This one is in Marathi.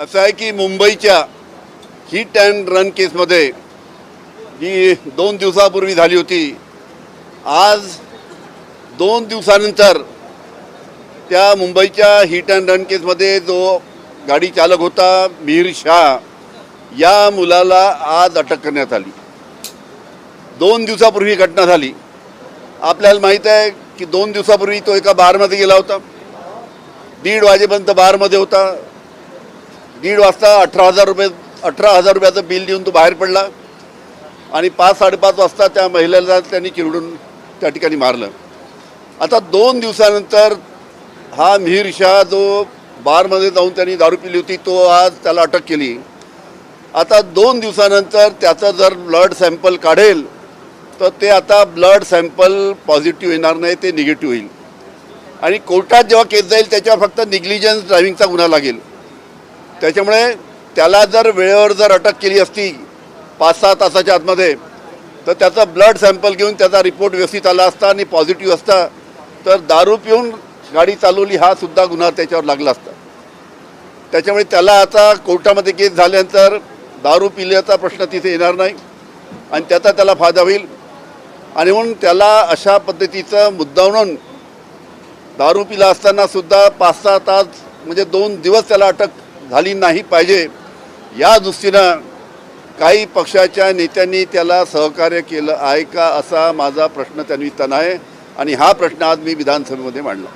असं आहे की मुंबईच्या हिट अँड रन केसमध्ये जी दोन दिवसापूर्वी झाली होती. आज दोन दिवसानंतर त्या मुंबईच्या हिट अँड रन केसमध्ये जो गाडी चालक होता मीर शाह या मुलाला आज अटक करण्यात आली. दोन दिवसापूर्वी ही घटना झाली. आपल्याला माहीत आहे की दोन दिवसापूर्वी तो एका बारमध्ये गेला होता. दीड वाजेपर्यंत बारमध्ये होता. दीड वाजता अठरा हजार रुपये अठरा हजार रुपयाचं बिल देऊन तो बाहेर पडला. आणि पाच साडेपाच वाजता त्या महिलेला त्यांनी चिरडून त्या ठिकाणी मारलं. आता दोन दिवसानंतर हा मिहीर शाह जो बारमध्ये जाऊन त्यांनी दारू पिली होती तो आज त्याला अटक केली. आता दोन दिवसानंतर त्याचं जर ब्लड सॅम्पल काढेल तर ते आता ब्लड सॅम्पल पॉझिटिव्ह येणार नाही ते निगेटिव्ह होईल. आणि कोर्टात जेव्हा केस जाईल त्याच्यावर फक्त निग्लिजन्स ड्रायव्हिंगचा गुन्हा लागेल. त्याच्यामुळे त्याला जर वेळेवर जर अटक केली असती पाच सहा तासाच्या आतमध्ये तर त्याचा ब्लड सॅम्पल घेऊन त्याचा रिपोर्ट व्यवस्थित आला असता आणि पॉझिटिव्ह असता तर दारू पिऊन गाडी चालवली हा सुद्धा गुन्हा त्याच्यावर लागला असता. त्याच्यामुळे त्याला आता कोर्टामध्ये केस झाल्यानंतर दारू पिल्याचा प्रश्न तिथे येणार नाही आणि त्याचा त्याला फायदा होईल. आणि म्हणून त्याला अशा पद्धतीचं मुद्दावून दारू पिला असताना सुद्धा पाच सहा तास म्हणजे दोन दिवस त्याला अटक झाली नाही पाहिजे. या दृष्टीनं काही पक्षाच्या नेत्यांनी त्याला सहकार्य केलं आहे का असा माझा प्रश्न त्या निमित्तानं आहे आणि हा प्रश्न आज मी विधानसभेमध्ये मांडला.